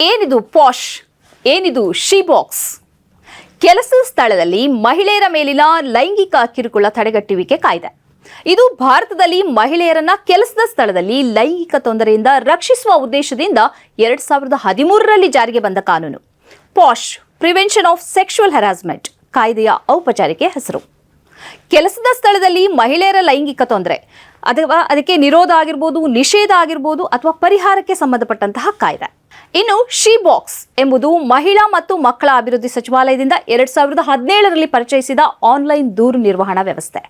ಏನಿದು ಪಾಶ್ ಏನಿದು she box ಕೆಲಸದ ಸ್ಥಳದಲ್ಲಿ ಮಹಿಳೆಯರ ಮೇಲಿನ ಲೈಂಗಿಕ ಕಿರುಕುಳ ತಡೆಗಟ್ಟುವಿಕೆ ಕಾಯ್ದೆ. ಇದು ಭಾರತದಲ್ಲಿ ಮಹಿಳೆಯರನ್ನ ಕೆಲಸದ ಸ್ಥಳದಲ್ಲಿ ಲೈಂಗಿಕ ತೊಂದರೆಯಿಂದ ರಕ್ಷಿಸುವ ಉದ್ದೇಶದಿಂದ ಎರಡ್ ಸಾವಿರದ ಹದಿಮೂರರಲ್ಲಿ ಜಾರಿಗೆ ಬಂದ ಕಾನೂನು. POSH prevention of sexual harassment ಕಾಯ್ದೆಯ ಔಪಚಾರಿಕ ಹೆಸರು. ಕೆಲಸದ ಸ್ಥಳದಲ್ಲಿ ಮಹಿಳೆಯರ ಲೈಂಗಿಕ ತೊಂದರೆ, ಅಥವಾ ಅದಕ್ಕೆ ನಿರೋಧ ಆಗಿರ್ಬೋದು, ನಿಷೇಧ ಆಗಿರ್ಬೋದು, ಅಥವಾ ಪರಿಹಾರಕ್ಕೆ ಸಂಬಂಧಪಟ್ಟಂತಹ ಕಾಯ್ದೆ. ಇನ್ನು ಶಿ ಬಾಕ್ಸ್ ಎಂಬುದು ಮಹಿಳಾ ಮತ್ತು ಮಕ್ಕಳ ಅಭಿವೃದ್ಧಿ ಸಚಿವಾಲಯದಿಂದ ಎರಡ್ ಸಾವಿರದ ಹದಿನೇಳರಲ್ಲಿ ಪರಿಚಯಿಸಿದ ಆನ್ಲೈನ್ ದೂರು ನಿರ್ವಹಣಾ ವ್ಯವಸ್ಥೆ.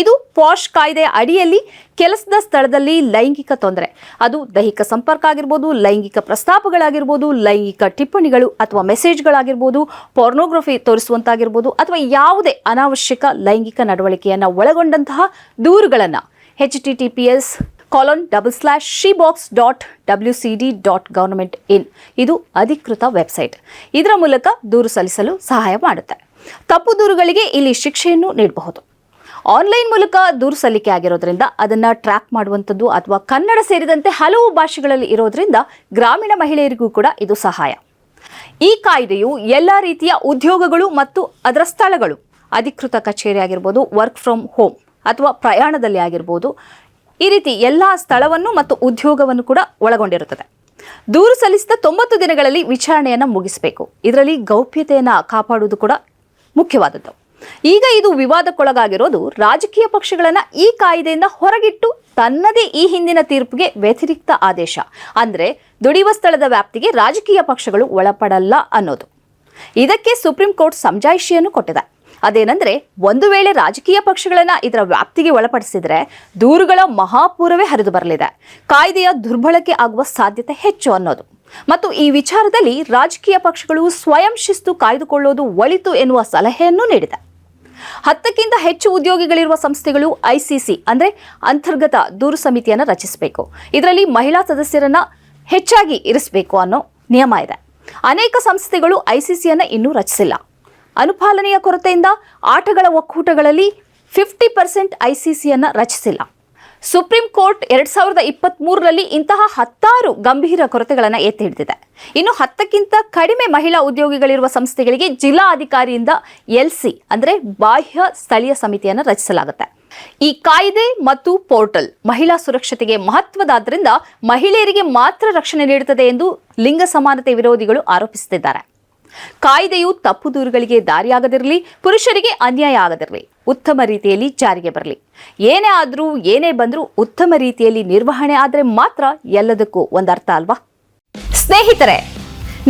ಇದು ಪಾಶ್ ಕಾಯ್ದೆ ಅಡಿಯಲ್ಲಿ ಕೆಲಸದ ಸ್ಥಳದಲ್ಲಿ ಲೈಂಗಿಕ ತೊಂದರೆ. ಅದು ದೈಹಿಕ ಸಂಪರ್ಕ ಆಗಿರ್ಬೋದು, ಲೈಂಗಿಕ ಪ್ರಸ್ತಾಪಗಳಾಗಿರ್ಬೋದು, ಲೈಂಗಿಕ ಟಿಪ್ಪಣಿಗಳು ಅಥವಾ ಮೆಸೇಜ್ಗಳಾಗಿರ್ಬೋದು, ಪೋರ್ನೋಗ್ರಫಿ ತೋರಿಸುವಂತಾಗಿರ್ಬೋದು ಅಥವಾ ಯಾವುದೇ ಅನಾವಶ್ಯಕ ಲೈಂಗಿಕ ನಡವಳಿಕೆಯನ್ನು ಒಳಗೊಂಡಂತಹ ದೂರುಗಳನ್ನು H T T P S colon double slash she box dot W C D dot government in ಇದು ಅಧಿಕೃತ ವೆಬ್ಸೈಟ್ ಇದರ ಮೂಲಕ ದೂರು ಸಲ್ಲಿಸಲು ಸಹಾಯ ಮಾಡುತ್ತೆ. ತಪ್ಪು ದೂರುಗಳಿಗೆ ಇಲ್ಲಿ ಶಿಕ್ಷೆಯನ್ನು ನೀಡಬಹುದು. ಆನ್ಲೈನ್ ಮೂಲಕ ದೂರು ಸಲ್ಲಿಕೆ ಆಗಿರೋದ್ರಿಂದ ಅದನ್ನ ಟ್ರ್ಯಾಕ್ ಮಾಡುವಂಥದ್ದು ಅಥವಾ ಕನ್ನಡ ಸೇರಿದಂತೆ ಹಲವು ಭಾಷೆಗಳಲ್ಲಿ ಇರೋದ್ರಿಂದ ಗ್ರಾಮೀಣ ಮಹಿಳೆಯರಿಗೂ ಕೂಡ ಇದು ಸಹಾಯ. ಈ ಕಾಯ್ದೆಯು ಎಲ್ಲ ರೀತಿಯ ಉದ್ಯೋಗಗಳು ಮತ್ತು ಅದರ ಸ್ಥಳಗಳು, ಅಧಿಕೃತ ಕಚೇರಿ ಆಗಿರ್ಬೋದು ವರ್ಕ್ ಫ್ರಮ್ ಹೋಮ್ ಅಥವಾ ಪ್ರಯಾಣದಲ್ಲಿ ಆಗಿರ್ಬೋದು, ಈ ರೀತಿ ಎಲ್ಲ ಸ್ಥಳವನ್ನು ಮತ್ತು ಉದ್ಯೋಗವನ್ನು ಕೂಡ ಒಳಗೊಂಡಿರುತ್ತದೆ. ದೂರು ಸಲ್ಲಿಸಿದ ತೊಂಬತ್ತು ದಿನಗಳಲ್ಲಿ ವಿಚಾರಣೆಯನ್ನು ಮುಗಿಸಬೇಕು. ಇದರಲ್ಲಿ ಗೌಪ್ಯತೆಯನ್ನು ಕಾಪಾಡುವುದು ಕೂಡ ಮುಖ್ಯವಾದದ್ದು. ಈಗ ಇದು ವಿವಾದಕ್ಕೊಳಗಾಗಿರೋದು ರಾಜಕೀಯ ಪಕ್ಷಗಳನ್ನ ಈ ಕಾಯ್ದೆಯಿಂದ ಹೊರಗಿಟ್ಟು ತನ್ನದೇ ಈ ಹಿಂದಿನ ತೀರ್ಪಿಗೆ ವ್ಯತಿರಿಕ್ತ ಆದೇಶ. ಅಂದ್ರೆ ದುಡಿಯುವ ಸ್ಥಳದ ವ್ಯಾಪ್ತಿಗೆ ರಾಜಕೀಯ ಪಕ್ಷಗಳು ಒಳಪಡಲ್ಲ ಅನ್ನೋದು. ಇದಕ್ಕೆ ಸುಪ್ರೀಂ ಕೋರ್ಟ್ ಸಮಜಾಯಿಷಿಯನ್ನು ಕೊಟ್ಟಿದೆ. ಅದೇನೆಂದರೆ ಒಂದು ವೇಳೆ ರಾಜಕೀಯ ಪಕ್ಷಗಳನ್ನ ಇದರ ವ್ಯಾಪ್ತಿಗೆ ಒಳಪಡಿಸಿದ್ರೆ ದೂರುಗಳ ಮಹಾಪೂರವೇ ಹರಿದು ಬರಲಿದೆ. ಕಾಯ್ದೆಯ ದುರ್ಬಳಕೆ ಆಗುವ ಸಾಧ್ಯತೆ ಹೆಚ್ಚು ಅನ್ನೋದು. ಮತ್ತು ಈ ವಿಚಾರದಲ್ಲಿ ರಾಜಕೀಯ ಪಕ್ಷಗಳು ಸ್ವಯಂ ಶಿಸ್ತು ಕಾಯ್ದುಕೊಳ್ಳೋದು ಒಳಿತು ಎನ್ನುವ ಸಲಹೆಯನ್ನು ನೀಡಿದೆ. ಹತ್ತಕ್ಕಿಂತ ಹೆಚ್ಚು ಉದ್ಯೋಗಿಗಳಿರುವ ಸಂಸ್ಥೆಗಳು ಐಸಿಸಿ, ಅಂದರೆ ಅಂತರ್ಗತ ದೂರು ಸಮಿತಿಯನ್ನು ರಚಿಸಬೇಕು. ಇದರಲ್ಲಿ ಮಹಿಳಾ ಸದಸ್ಯರನ್ನ ಹೆಚ್ಚಾಗಿ ಇರಿಸಬೇಕು ಅನ್ನೋ ನಿಯಮ ಇದೆ. ಅನೇಕ ಸಂಸ್ಥೆಗಳು ಐಸಿಸಿಯನ್ನು ಇನ್ನೂ ರಚಿಸಿಲ್ಲ. ಅನುಪಾಲನೆಯ ಕೊರತೆಯಿಂದ ಆಟಗಳ ಒಕ್ಕೂಟಗಳಲ್ಲಿ ಫಿಫ್ಟಿ ಪರ್ಸೆಂಟ್ ಐಸಿಸಿಯನ್ನು ರಚಿಸಿಲ್ಲ. ಸುಪ್ರೀಂ ಕೋರ್ಟ್ ಎರಡ್ ಸಾವಿರದ ಇಪ್ಪತ್ತ್ ಮೂರರಲ್ಲಿ ಇಂತಹ ಹತ್ತಾರು ಗಂಭೀರ ಕೊರತೆಗಳನ್ನು ಎತ್ತಿ ಹಿಡಿದಿದೆ. ಇನ್ನು ಹತ್ತಕ್ಕಿಂತ ಕಡಿಮೆ ಮಹಿಳಾ ಉದ್ಯೋಗಿಗಳಿರುವ ಸಂಸ್ಥೆಗಳಿಗೆ ಜಿಲ್ಲಾ ಅಧಿಕಾರಿಯಿಂದ ಎಲ್ಸಿ ಅಂದ್ರೆ ಬಾಹ್ಯ ಸ್ಥಳೀಯ ಸಮಿತಿಯನ್ನು ರಚಿಸಲಾಗುತ್ತೆ. ಈ ಕಾಯ್ದೆ ಮತ್ತು ಪೋರ್ಟಲ್ ಮಹಿಳಾ ಸುರಕ್ಷತೆಗೆ ಮಹತ್ವದಾದ್ರಿಂದ ಮಹಿಳೆಯರಿಗೆ ಮಾತ್ರ ರಕ್ಷಣೆ ನೀಡುತ್ತದೆ ಎಂದು ಲಿಂಗ ಸಮಾನತೆ ವಿರೋಧಿಗಳು ಆರೋಪಿಸುತ್ತಿದ್ದಾರೆ. ಕಾಯ್ದೆಯು ತಪ್ಪು ದೂರುಗಳಿಗೆ ದಾರಿಯಾಗದಿರಲಿ, ಪುರುಷರಿಗೆ ಅನ್ಯಾಯ ಆಗದಿರಲಿ, ಉತ್ತಮ ರೀತಿಯಲ್ಲಿ ಜಾರಿಗೆ ಬರಲಿ. ಏನೇ ಆದರೂ, ಏನೇ ಬಂದರೂ ಉತ್ತಮ ರೀತಿಯಲ್ಲಿ ನಿರ್ವಹಣೆ ಆದರೆ ಮಾತ್ರ ಎಲ್ಲದಕ್ಕೂ ಒಂದರ್ಥ ಅಲ್ವಾ? ಸ್ನೇಹಿತರೆ,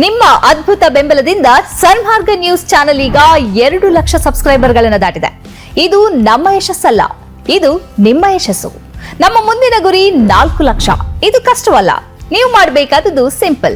ನಿಮ್ಮ ಅದ್ಭುತ ಬೆಂಬಲದಿಂದ ಸನ್ಮಾರ್ಗ ನ್ಯೂಸ್ ಚಾನೆಲ್ ಈಗ ಎರಡು ಲಕ್ಷ ಸಬ್ಸ್ಕ್ರೈಬರ್ಗಳನ್ನು ದಾಟಿದೆ. ಇದು ನಮ್ಮ ಯಶಸ್ಸಲ್ಲ, ಇದು ನಿಮ್ಮ ಯಶಸ್ಸು. ನಮ್ಮ ಮುಂದಿನ ಗುರಿ ನಾಲ್ಕು ಲಕ್ಷ. ಇದು ಕಷ್ಟವಲ್ಲ, ನೀವು ಮಾಡಬೇಕಾದದ್ದು ಸಿಂಪಲ್.